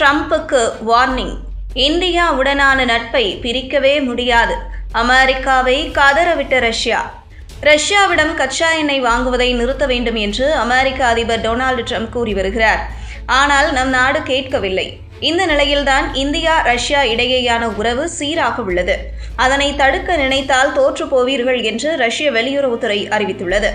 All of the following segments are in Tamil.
ட்ரம்புக்கு வார்னிங். இந்தியாவுடனான நட்பை பிரிக்கவே முடியாது. அமெரிக்காவை கதறவிட்ட ரஷ்யா. ரஷ்யாவிடம் கச்சா எண்ணெய் வாங்குவதை நிறுத்த வேண்டும் என்று அமெரிக்க அதிபர் டொனால்டு ட்ரம்ப் கூறி வருகிறார். ஆனால் நம் நாடு கேட்கவில்லை. இந்த நிலையில்தான் இந்தியா ரஷ்யா இடையேயான உறவு சீராக உள்ளது. அதனை தடுக்க நினைத்தால் தோற்று போவீர்கள் என்று ரஷ்ய வெளியுறவுத்துறை அறிவித்துள்ளது.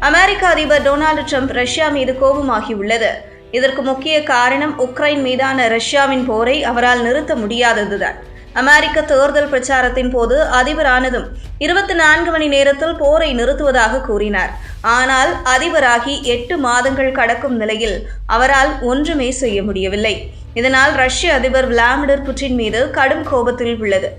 அமெரிக்க அதிபர் டொனால்டு ட்ரம்ப் ரஷ்யா மீது கோபமாகியுள்ளது. இதற்கு முக்கிய காரணம் உக்ரைன் மீதான ரஷ்யாவின் போரை அவரால் நிறுத்த முடியாததுதான். அமெரிக்க தேர்தல் பிரச்சாரத்தின் போது அதிபரானதும் இருபத்தி நான்கு மணி நேரத்தில் போரை நிறுத்துவதாக கூறினார். ஆனால் அதிபராகி எட்டு மாதங்கள் கடக்கும் நிலையில் அவரால் ஒன்றுமே செய்ய முடியவில்லை. இதனால் ரஷ்ய அதிபர் விளாடிமிர் புட்டின் மீது கடும் கோபத்தில் உள்ளது.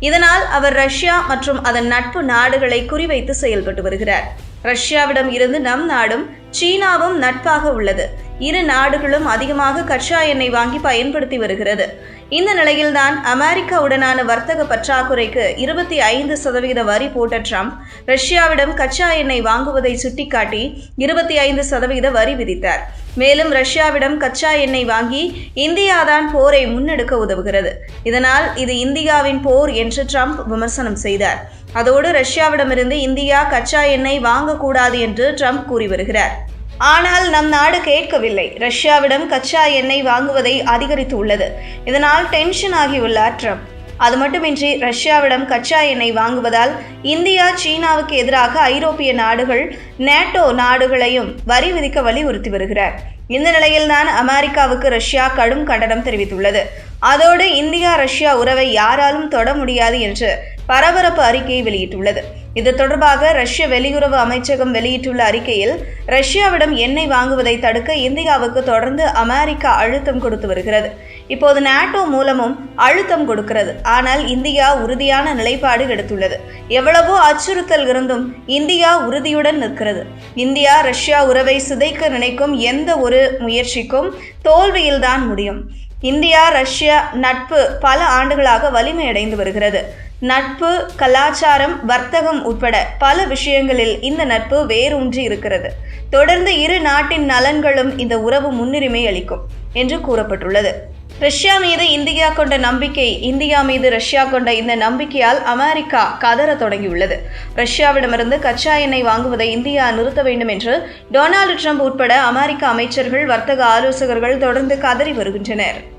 இதனால் அவர் ரஷ்யா மற்றும் அதன் நட்பு நாடுகளை குறிவைத்து செயல்பட்டு வருகிறார். ரஷ்யாவிடம் இருந்து நம் நாடும் சீனாவும் நட்பாக உள்ளது. இரு நாடுகளும் அதிகமாக கச்சா எண்ணெய் வாங்கி பயன்படுத்தி வருகிறது. இந்த நிலையில்தான் அமெரிக்காவுடனான வர்த்தக பற்றாக்குறைக்கு இருபத்தி ஐந்து சதவீத வரி போட்ட ட்ரம்ப் ரஷ்யாவிடம் கச்சா எண்ணெய் வாங்குவதை சுட்டிக்காட்டி இருபத்தி ஐந்து சதவீத வரி விதித்தார். மேலும் ரஷ்யாவிடம் கச்சா எண்ணெய் வாங்கி இந்தியாதான் போரை முன்னெடுக்க உதவுகிறது. இதனால் இது இந்தியாவின் போர் என்று ட்ரம்ப் விமர்சனம் செய்தார். அதோடு ரஷ்யாவிடமிருந்து இந்தியா கச்சா எண்ணெய் வாங்கக்கூடாது என்று ட்ரம்ப் கூறி வருகிறார். ஆனால் நம் நாடு கேட்கவில்லை. ரஷ்யாவிடம் கச்சா எண்ணெய் வாங்குவதை அதிகரித்து உள்ளது இதனால் டென்ஷன் ஆகியுள்ளார் ட்ரம்ப் அது மட்டுமின்றி ரஷ்யாவிடம் கச்சா எண்ணெய் வாங்குவதால் இந்தியா சீனாவுக்கு எதிராக ஐரோப்பிய நாடுகள் நேட்டோ நாடுகளையும் வரி விதிக்க வலியுறுத்தி வருகிறார். இந்த நிலையில்தான் அமெரிக்காவுக்கு ரஷ்யா கடும் கண்டனம் தெரிவித்துள்ளது. அதோடு இந்தியா ரஷ்யா உறவை யாராலும் தொட முடியாது என்று பரபரப்பு அறிக்கையை வெளியிட்டுள்ளது. இது தொடர்பாக ரஷ்ய வெளியுறவு அமைச்சகம் வெளியிட்டுள்ள அறிக்கையில் ரஷ்யாவிடம் எண்ணெய் வாங்குவதை தடுக்க இந்தியாவுக்கு தொடர்ந்து அமெரிக்கா அழுத்தம் கொடுத்து வருகிறது. இப்போது நாட்டோ மூலமும் அழுத்தம் கொடுக்கிறது. ஆனால் இந்தியா உறுதியான நிலைப்பாடு எடுத்துள்ளது. எவ்வளவோ அச்சுறுத்தல் இருந்தும் இந்தியா உறுதியுடன் நிற்கிறது. இந்தியா ரஷ்யா உறவை சிதைக்க நினைக்கும் எந்த ஒரு முயற்சிக்கும் தோல்வியில்தான் முடியும். இந்தியா ரஷ்யா நட்பு பல ஆண்டுகளாக வலிமையடைந்து வருகிறது. நட்பு கலாச்சாரம் வர்த்தகம் உட்பட பல விஷயங்களில் இந்த நட்பு வேரூன்றி இருக்கிறது. தொடர்ந்து இரு நாட்டின் நலன்களும் இந்த உறவு முன்னுரிமை அளிக்கும் என்று கூறப்பட்டுள்ளது. ரஷ்யா மீது இந்தியா கொண்ட நம்பிக்கை இந்தியா மீது ரஷ்யா கொண்ட இந்த நம்பிக்கையால் அமெரிக்கா கதற தொடங்கியுள்ளது. ரஷ்யாவிடமிருந்து கச்சா எண்ணெய் வாங்குவதை இந்தியா நிறுத்த வேண்டும் என்று டொனால்டு ட்ரம்ப் உட்பட அமெரிக்க அமைச்சர்கள் வர்த்தக ஆலோசகர்கள் தொடர்ந்து கதறி வருகின்றனர்.